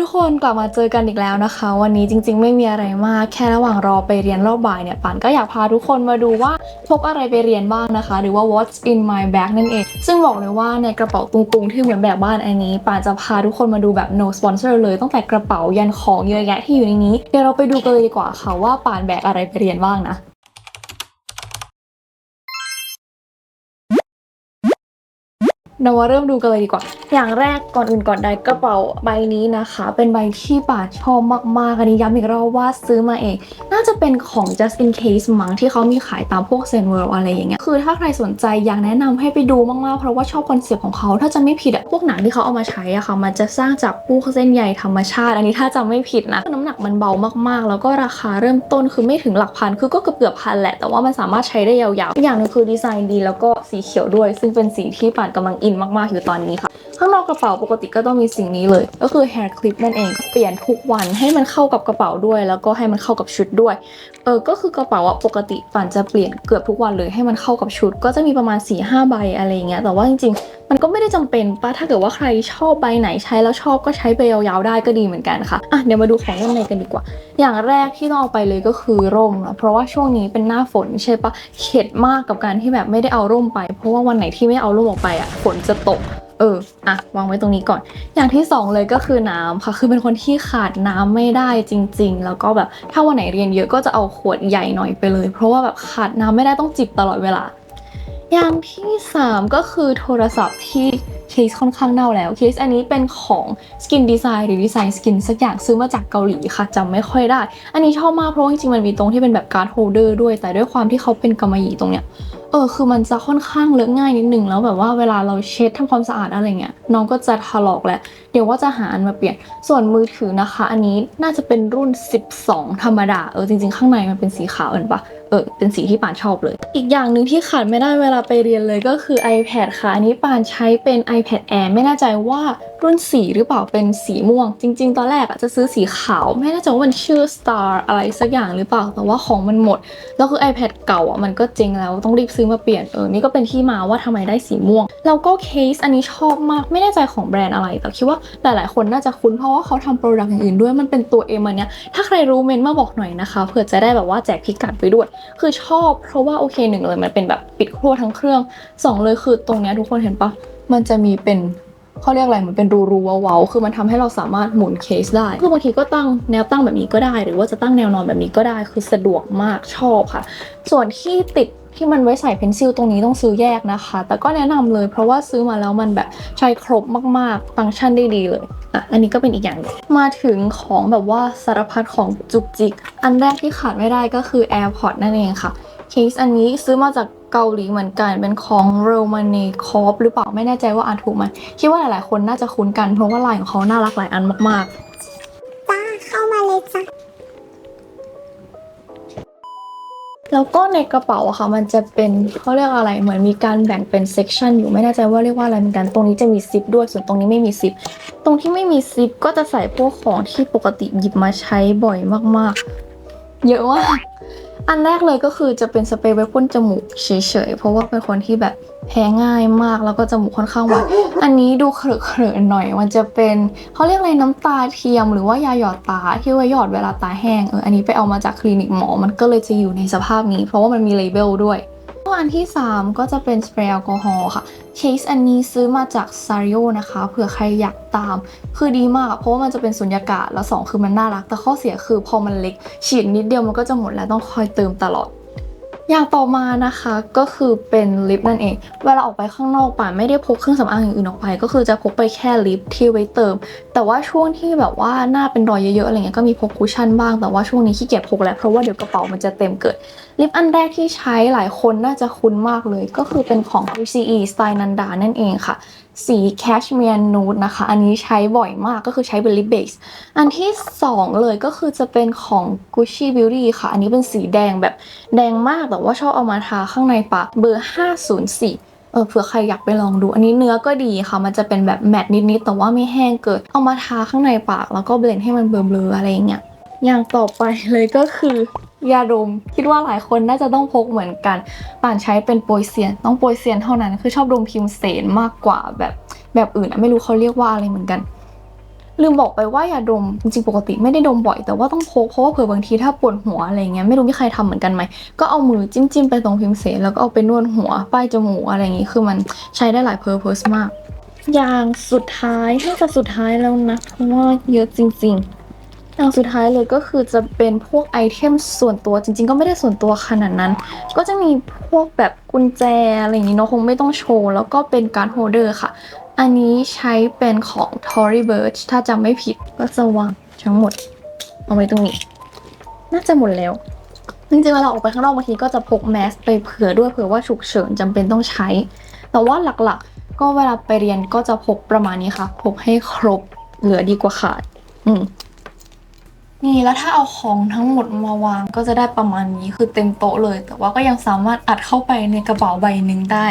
ทุกคนกลับมาเจอกันอีกแล้วนะคะ วันนี้จริง ๆ ไม่มีอะไรมากแค่ระหว่างรอไปเรียนรอบบ่ายเนี่ยป่านก็อยากพาทุกคนมาดูว่าพกอะไรไปเรียนบ้างนะคะ หรือว่า what's in my bag นั่นเอง ซึ่งบอกเลยว่าในกระเป๋าตุงๆ ที่เหมือนแบบบ้านอันนี้ป่านจะพาทุกคนมาดูแบบ no sponsor เลยตั้งแต่กระเป๋ายันของเยอะแยะที่อยู่ในนี้เดี๋ยวเราไปดูกันเลยดีกว่าค่ะว่าป่านแบกอะไรไปเรียนบ้างนะเรามาเริ่มดูกันเลยดีกว่า อย่างแรกก่อนอื่นก่อนใดกระเป๋าใบนี้นะคะ เป็นใบที่ป่าชอบมากๆ อันนี้ย้ำอีกรอบว่าซื้อมาเอง น่าจะเป็นของ just in case มั้งที่เขามีขายตามพวกเซนเวิร์อะไรอย่างเงี้ย คือถ้าใครสนใจอยากแนะนำให้ไปดูมากๆ เพราะว่าชอบคอนเซ็ปต์ของเขา ถ้าจะไม่ผิดอะพวกหนังที่เขาเอามาใช้อะค่ะ มันจะสร้างจากพวกเส้นใยธรรมชาติ อันนี้ถ้าจำไม่ผิดนะน้ำหนักมันเบามากๆ แล้วก็ราคาเริ่มต้นคือไม่ถึงหลักพัน คือก็เกือบเกือบพันแหละ แต่ว่ามันสามารถใช้ได้ยาวๆอีกอย่างหนึงคือดีไซน์ดี แล้วก็สีเขียวด้วย ซึ่งเป็นสีที่ป่านกำลังอินมากๆอยู่ตอนนี้ค่ะข้างนอกกระเป๋าปกติก็ต้องมีสิ่งนี้เลย ก็คือ hair clip นั่นเองเปลี่ยนทุกวันให้มันเข้ากับกระเป๋าด้วย แล้วก็ให้มันเข้ากับชุดด้วยเออก็คือกระเป๋าอะปกติฝันจะเปลี่ยนเกือบทุกวันเลยให้มันเข้ากับชุด ก็จะมีประมาณ4ี่ห้าใบอะไรอย่างเงี้ยแต่ว่าจริงๆ มันก็ไม่ได้จำเป็นปะถ้าเกิดว่าใครชอบใบไหนใช้แล้วชอบก็ใช้ไปยาวๆได้ก็ดีเหมือนกันค่ะอะเดี๋ยวมาดูของด้านในกันดีกว่า อย่างแรกที่ต้องเอาไปเลยก็คือร่มนะเพราะว่าช่วงนี้เป็นหน้าฝนใช่ปะเข็ดมากกับการที่แบบไม่ได้เอาร่มไป เพราะว่าวันไหนที่ไม่เอาร่มออกไปอะฝนจะตก เอออะวางไว้ตรงนี้ก่อน อย่างที่สองเลยก็คือน้ำค่ะ คือเป็นคนที่ขาดน้ำไม่ได้จริง ๆ แล้วก็แบบถ้าวันไหนเรียนเยอะก็จะเอาขวดใหญ่หน่อยไปเลย เพราะว่าแบบขาดน้ำไม่ได้ต้องจิบตลอดเวลา อย่างที่สามก็คือโทรศัพท์ที่เคสค่อนข้างเน่าแล้วเคสอันนี้เป็นของ Skin Design หรือ Design Skin สักอย่างซื้อมาจากเกาหลีค่ะจำไม่ค่อยได้ อันนี้ชอบมากเพราะว่าจริงๆมันมีตรงที่เป็นแบบการ์ดโฮลเดอร์ด้วย แต่ด้วยความที่เขาเป็นกำมะหยี่ตรงเนี้ย เออคือมันจะค่อนข้างเลอะง่ายนิดหนึ่งแล้วแบบว่าเวลาเราเช็ดทำความสะอาดอะไรเงี้ยน้องก็จะถลอกแหละ เดี๋ยวว่าจะหาอันมาเปลี่ยน ส่วนมือถือนะคะ อันนี้น่าจะเป็นรุ่น 12 ธรรมดาเออจริง ๆ ข้างในมันเป็นสีขาวเห็นปะเออเป็นสีที่ปานชอบเลย อีกอย่างหนึ่งที่ขาดไม่ได้เวลาไปเรียนเลยก็คือ iPad ค่ะ อันนี้ปานใช้เป็น iPad Air ไม่แน่ใจว่ารุ่นสีหรือเปล่าเป็นสีม่วง จริง ๆ ตอนแรกอะจะซื้อสีขาว ไม่แน่ใจว่ามันชื่อ Star อะไรสักอย่างหรือเปล่าแต่ว่าของมันหมดแล้วคือ iPad เก่าอะมันก็เจ๊งแล้วต้องรีบซื้อมาเปลี่ยนเออนี่ก็เป็นที่มาว่าทำไมได้สีม่วง แล้วก็เคสอันนี้ชอบมากไม่แน่ใจของแบรนด์อะไร แต่คิดว่าหลายๆคนน่าจะคุ้นเพราะว่าเขาทำโปรดักต์อื่นด้วยมันเป็นตัว M อันเนี้ยถ้าใครรู้เมนมาบอกหน่อยนะคะเผื่อจะได้แบบว่าแจกพิกัดไปด้วย คือชอบเพราะว่าโอเคหนึ่งเลยมันเป็นแบบปิดขั้วทั้งเครื่องสองเลยคือตรงเนี้ยทุกคนเห็นปะมันจะมีเป็นเขาเรียกอะไรเหมือนเป็นรูรูๆเว้าคือมันทำให้เราสามารถหมุนเคสได้คือบางทีก็ตั้งแนวตั้งแบบนี้ก็ได้ หรือว่าจะตั้งแนวนอนแบบนี้ก็ได้ คือสะดวกมากชอบค่ะ ส่วนที่ติด ที่มันไว้ใส่เพนซิลตรงนี้ต้องซื้อแยกนะคะ แต่ก็แนะนำเลยเพราะว่าซื้อมาแล้วมันแบบใช้ครบมากๆ ฟังก์ชันได้ดีเลยอะอันนี้ก็เป็นอีกอย่างหนึ่งมาถึงของแบบว่าสารพัดของจุกจิก อันแรกที่ขาดไม่ได้ก็คือ AirPod นั่นเองค่ะเคสอันนี้ซื้อมาจากเกาหลีเหมือนกันเป็นของ r o m a n e c o r p หรือเปล่าไม่แน่ใจว่าอ่านถูกไหมคิดว่าหลายๆ คนน่าจะคุ้นกันเพราะว่าลายของเขาน่ารักหลายอันมากๆจ้าเข้ามาเลยจ้ะ แล้วก็ในกระเป๋าอะค่ะมันจะเป็นเขาเรียกอะไรเหมือนมีการแบ่งเป็นเซกชันอยู่ไม่แน่ใจว่าเรียกว่าอะไรเหมือนกันตรงนี้จะมีซิปด้วยส่วนตรงนี้ไม่มีซิปตรงที่ไม่มีซิปก็จะใส่พวกของที่ปกติหยิบมาใช้บ่อยมากๆ เยอะมาก อันแรกเลยก็คือจะเป็นสเปรย์ไว้พ่นจมูกเฉยๆ เพราะว่าเป็นคนที่แบบแพ้ง่ายมากแล้วก็จมูกค่อนข้างไวอันนี้ดูเขอๆหน่อย มันจะเป็นเขาเรียกอะไรน้ำตาเทียมหรือว่ายาหยอดตาที่ไว้หยอดเวลาตาแห้งเอออันนี้ไปเอามาจากคลินิกหมอ มันก็เลยจะอยู่ในสภาพนี้ เพราะว่ามันมีเลเบลด้วย อันที่ 3 ก็จะเป็นสเปรย์แอลกอฮอล์ค่ะเคสอันนี้ซื้อมาจากซาริโอนะคะเผื่อใครอยากตาม คือดีมากเพราะว่ามันจะเป็นสุญญากาศแล้วสองคือมันน่ารัก แต่ข้อเสียคือพอมันเล็กฉีดนิดเดียวมันก็จะหมดแล้วต้องคอยเติมตลอด อย่างต่อมานะคะก็คือเป็นลิปนั่นเอง เวลาออกไปข้างนอกป่านไม่ได้พกเครื่องสำอางอย่างอื่นออกไป ก็คือจะพกไปแค่ลิปที่ไว้เติม แต่ว่าช่วงที่แบบว่าหน้าเป็นรอยเยอะๆอะไรเงี้ยก็มีพกคุชชั่นบ้างแต่ว่าช่วงนี้ขี้เกียจพกแล้วเพราะว่าเดี๋ยวกระเป๋ามันจะเต็มเกิดลิปอันแรกที่ใช้หลายคนน่าจะคุ้นมากเลย ก็คือเป็นของ UCE สไตล์นันดานั่นเองค่ะ สี Cashmere Nude นะคะ อันนี้ใช้บ่อยมากก็คือใช้เป็นลิปเบสอันที่2เลยก็คือจะเป็นของ Gucci Beauty ค่ะ อันนี้เป็นสีแดงแบบแดงมากแต่ว่าชอบเอามาทาข้างในปากเบอร์ 504เออเผื่อใครอยากไปลองดู อันนี้เนื้อก็ดีค่ะ มันจะเป็นแบบแมตต์นิดๆแต่ว่าไม่แห้งเกินเอามาทาข้างในปาก แล้วก็เบลนด์ให้มันเบลอๆอะไรอย่างเงี้ยอย่างต่อไปเลยก็คือ ยาดม คิดว่าหลายคนน่าจะต้องพกเหมือนกัน ป่านใช้เป็นโปรยเซียน ต้องโปรยเซียนเท่านั้น คือชอบดมพิมเสนมากกว่าแบบแบบอื่นไม่รู้เขาเรียกว่าอะไรเหมือนกันลืมบอกไปว่าอย่าดมจริงปกติไม่ได้ดมบ่อยแต่ว่าต้องพกเพราะว่าเผื่อบางทีถ้าปวดหัวอะไรเงี้ยไม่รู้มีใครทำเหมือนกันไหมก็เอามือจิ้มจิ้มๆไปตรงพิมพ์เสนแล้วก็เอาไปนวดหัวป้ายจมูกอะไรอย่างงี้คือมันใช้ได้หลายเพอร์เพสมาก อย่างสุดท้ายน่าจะสุดท้ายแล้วนะเพราะว่าเยอะจริง ๆ อย่างสุดท้ายเลยก็คือจะเป็นพวกไอเทมส่วนตัวจริง ๆ ก็ไม่ได้ส่วนตัวขนาดนั้น ก็จะมีพวกแบบกุญแจอะไรอย่างนี้เนาะคงไม่ต้องโชว์ แล้วก็เป็นการ์ดโฮเดอร์ค่ะ อันนี้ใช้เป็นของ Tory Burch ถ้าจำไม่ผิดก็จะวางทั้งหมด เอาไว้ตรงนี้ น่าจะหมดแล้วจริงๆเวลาออกไปข้างนอกบางทีก็จะพกแมสไปเผื่อด้วยเผื่อว่าฉุกเฉินจำเป็นต้องใช้ แต่ว่าหลักๆ ก็เวลาไปเรียนก็จะพกประมาณนี้ค่ะพกให้ครบเหลือดีกว่าขาด อืม นี่แล้วถ้าเอาของทั้งหมดมาวางก็จะได้ประมาณนี้คือเต็มโต๊ะเลย แต่ว่าก็ยังสามารถอัดเข้าไปในกระเป๋าใบหนึ่งได้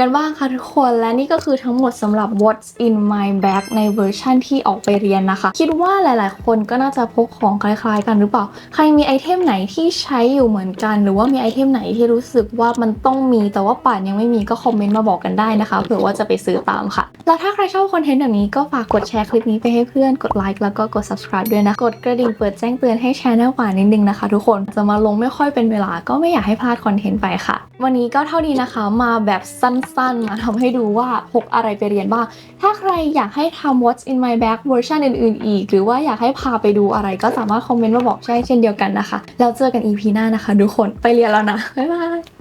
กันบ้างคะทุกคนและนี่ก็คือทั้งหมดสำหรับ What's in my bag ในเวอร์ชั่นที่ออกไปเรียนนะคะ คิดว่าหลายๆ คนก็น่าจะพกของคล้าย ๆ กันหรือเปล่า ใครมีไอเทมไหนที่ใช้อยู่เหมือนกัน หรือว่ามีไอเทมไหนที่รู้สึกว่ามันต้องมีแต่ว่าป่านยังไม่มีก็คอมเมนต์มาบอกกันได้นะคะเผื่อว่าจะไปซื้อตามค่ะ แล้วถ้าใครชอบคอนเทนต์แบบนี้ก็ฝากกดแชร์คลิปนี้ไปให้เพื่อนกดไลค์แล้วก็กด subscribe ด้วยนะกดกระดิ่งเปิดแจ้งเตือนให้ช anel ป่านิดนึงนะคะ ทุกคนจะมาลงไม่ค่อยเป็นเวลาก็ไม่อยากให้พลาดคอนเทนต์ไปค่ะ วันนี้ก็เท่านี้นะคะมาแบบสั้นๆ มาทำให้ดูว่าพกอะไรไปเรียนบ้าง ถ้าใครอยากให้ทำ What's in my bag เวอร์ชันอื่นๆ อีก หรือว่าอยากให้พาไปดูอะไรก็สามารถคอมเมนต์มาบอกใช่เช่นเดียวกันนะคะ แล้วเจอกัน EP หน้านะคะทุกคนไปเรียนแล้วนะ บ๊ายบาย